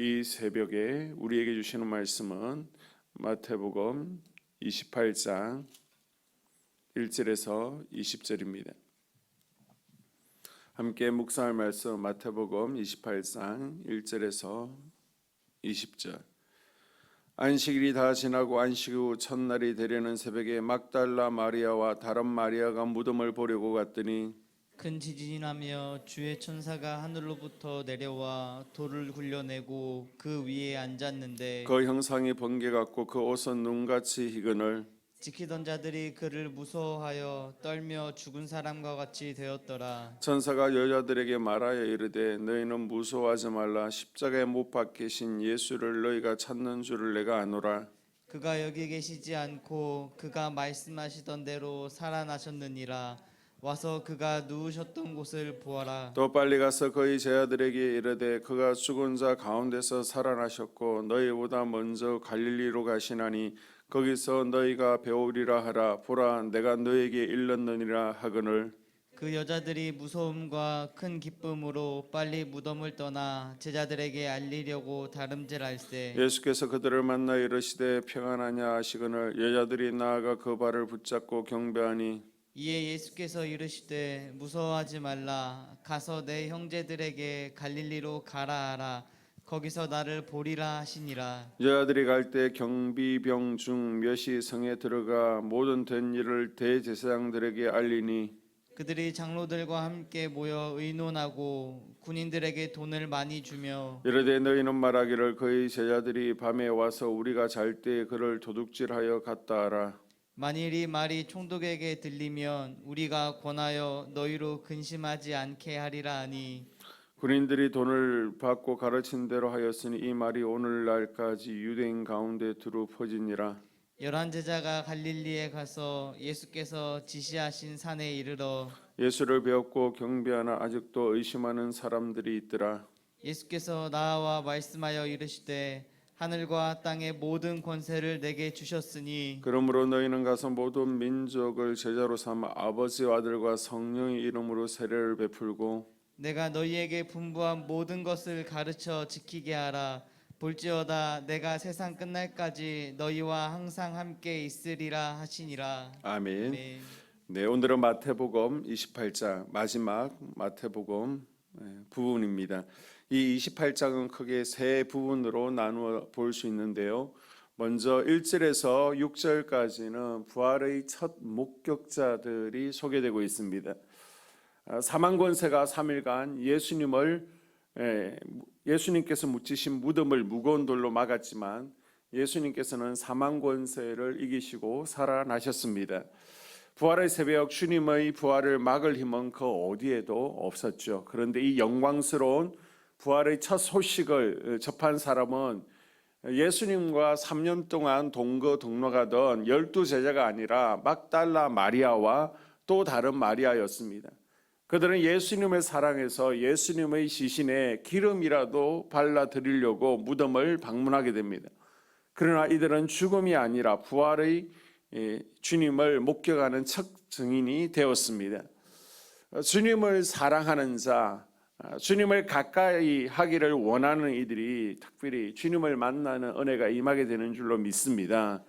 이 새벽에 우리에게 주시는 말씀은 마태복음 28장 1절에서 20절입니다. 함께 묵상할 말씀 마태복음 28장 1절에서 20절. 안식일이 다 지나고 안식 후 첫날이 되려는 새벽에 막달라 마리아와 다른 마리아가 무덤을 보려고 갔더니 큰 지진이 나며 주의 천사가 하늘로부터 내려와 돌을 굴려내고 그 위에 앉았는데 그 형상이 번개 같고 그 옷은 눈같이 희근을 지키던 자들이 그를 무서워하여 떨며 죽은 사람과 같이 되었더라. 천사가 여자들에게 말하여 이르되 너희는 무서워하지 말라 십자가에 못 박히신 예수를 너희가 찾는 줄을 내가 아노라 그가 여기 계시지 않고 그가 말씀하시던 대로 살아나셨느니라. 와서 그가 누우셨던 곳을 보아라. 또 빨리 가서 그의 제자들에게 이르되 그가 죽은 자 가운데서 살아나셨고 너희보다 먼저 갈릴리로 가시나니 거기서 너희가 배우리라 하라 보라 내가 너에게 일렀느니라 하거늘 그 여자들이 무서움과 큰 기쁨으로 빨리 무덤을 떠나 제자들에게 알리려고 다름질할세. 예수께서 그들을 만나 이르시되 평안하냐 하시거늘 여자들이 나아가 그 발을 붙잡고 경배하니 이에 예수께서 이르시되 무서워하지 말라. 가서 내 형제들에게 갈릴리로 가라 하라. 거기서 나를 보리라 하시니라. 여자들이 갈 때 경비병 중 몇이 성에 들어가 모든 된 일을 대제사장들에게 알리니? 그들이 장로들과 함께 모여 의논하고 군인들에게 돈을 많이 주며 이르되 너희는 말하기를 그의 제자들이 밤에 와서 우리가 잘 때 그를 도둑질하여 갔다 하라 만일 이 말이 총독에게 들리면 우리가 권하여 너희로 근심하지 않게 하리라 하니. 군인들이 돈을 받고 가르친 대로 하였으니 이 말이 오늘날까지 유대인 가운데 두루 퍼지니라. 열한 제자가 갈릴리에 가서 예수께서 지시하신 산에 이르러 예수를 배웠고 경배하나 아직도 의심하는 사람들이 있더라. 예수께서 나와 말씀하여 이르시되 하늘과 땅의 모든 권세를 내게 주셨으니 그러므로 너희는 가서 모든 민족을 제자로 삼아 아버지와 아들과 성령의 이름으로 세례를 베풀고 내가 너희에게 분부한 모든 것을 가르쳐 지키게 하라 볼지어다 내가 세상 끝날까지 너희와 항상 함께 있으리라 하시니라 아멘. 아멘. 네, 오늘은 마태복음 28장 마지막 마태복음 예, 부분입니다. 이 28장은 크게 세 부분으로 나누어 볼 수 있는데요. 먼저 1절에서 6절까지는 부활의 첫 목격자들이 소개되고 있습니다. 아, 사망 권세가 3일간 예수님을 예, 예수님께서 묻히신 무덤을 무거운 돌로 막았지만 예수님께서는 사망 권세를 이기시고 살아나셨습니다. 부활의 새벽 주님의 부활을 막을 힘은 그 어디에도 없었죠. 그런데 이 영광스러운 부활의 첫 소식을 접한 사람은 예수님과 3년 동안 동거 동로가던 열두 제자가 아니라 막달라 마리아와 또 다른 마리아였습니다. 그들은 예수님을 사랑해서 예수님의 시신에 기름이라도 발라 드리려고 무덤을 방문하게 됩니다. 그러나 이들은 죽음이 아니라 부활의 예, 주님을 목격하는 첫 증인이 되었습니다. 어, 주님을 사랑하는 자, 아, 주님을 가까이 하기를 원하는 이들이 특별히 주님을 만나는 은혜가 임하게 되는 줄로 믿습니다.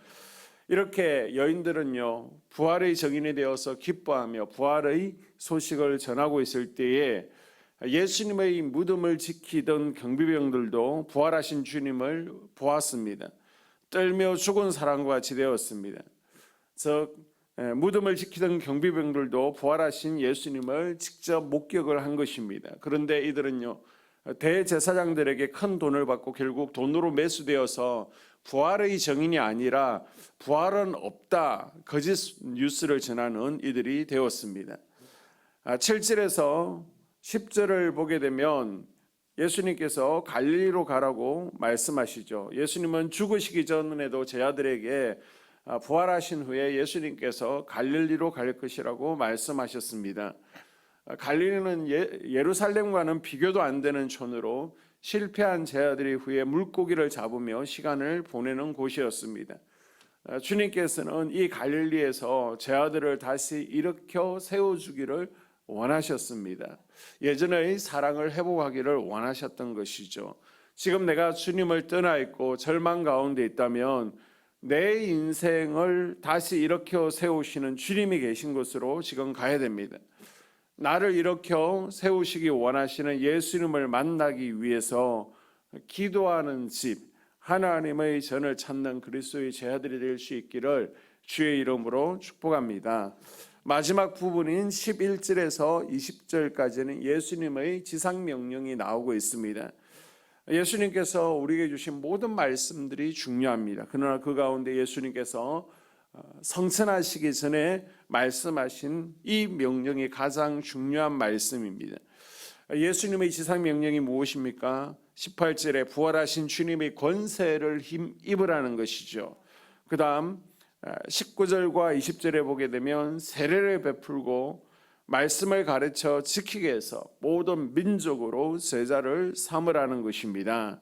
이렇게 여인들은요, 부활의 정인이 되어서 기뻐하며 부활의 소식을 전하고 있을 때에 예수님의 무덤을 지키던 경비병들도 부활하신 주님을 보았습니다. 떨며 죽은 사람과 같이 되었습니다. 즉 에, 무덤을 지키던 경비병들도 부활하신 예수님을 직접 목격을 한 것입니다. 그런데 이들은요 대제사장들에게 큰 돈을 받고 결국 돈으로 매수되어서 부활의 정인이 아니라 부활은 없다 거짓 뉴스를 전하는 이들이 되었습니다. 아, 7절에서 10절을 보게 되면 예수님께서 갈릴리로 가라고 말씀하시죠. 예수님은 죽으시기 전에도 제자들에게 아, 부활하신 후에 예수님께서 갈릴리로 갈 것이라고 말씀하셨습니다. 아, 갈릴리는 예, 예루살렘과는 비교도 안 되는 촌으로 실패한 제자들이 후에 물고기를 잡으며 시간을 보내는 곳이었습니다. 아, 주님께서는 이 갈릴리에서 제자들을 다시 일으켜 세워주기를 원하셨습니다. 예전의 사랑을 회복하기를 원하셨던 것이죠. 지금 내가 주님을 떠나 있고 절망 가운데 있다면 내 인생을 다시 일으켜 세우시는 주님이 계신 곳으로 지금 가야 됩니다. 나를 일으켜 세우시기 원하시는 예수님을 만나기 위해서 기도하는 집 하나님의 전을 찾는 그리스도의 제자들이 될 수 있기를 주의 이름으로 축복합니다. 마지막 부분인 11절에서 20절까지는 예수님의 지상 명령이 나오고 있습니다. 예수님께서 우리에게 주신 모든 말씀들이 중요합니다. 그러나 그 가운데 예수님께서 어, 성천하시기 전에 말씀하신 이 명령이 가장 중요한 말씀입니다. 예수님의 지상 명령이 무엇입니까? 18절에 부활하신 주님의 권세를 힘 입으라는 것이죠. 그다음 19절과 20절에 보게 되면 세례를 베풀고 말씀을 가르쳐 지키게 해서 모든 민족으로 제자를 삼으라는 것입니다.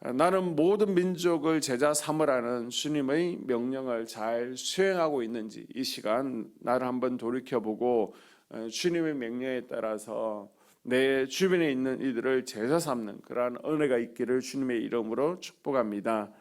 나는 모든 민족을 제자 삼으라는 주님의 명령을 잘 수행하고 있는지 이 시간 나를 한번 돌이켜보고 어, 주님의 명령에 따라서 내 주변에 있는 이들을 제자 삼는 그러한 은혜가 있기를 주님의 이름으로 축복합니다.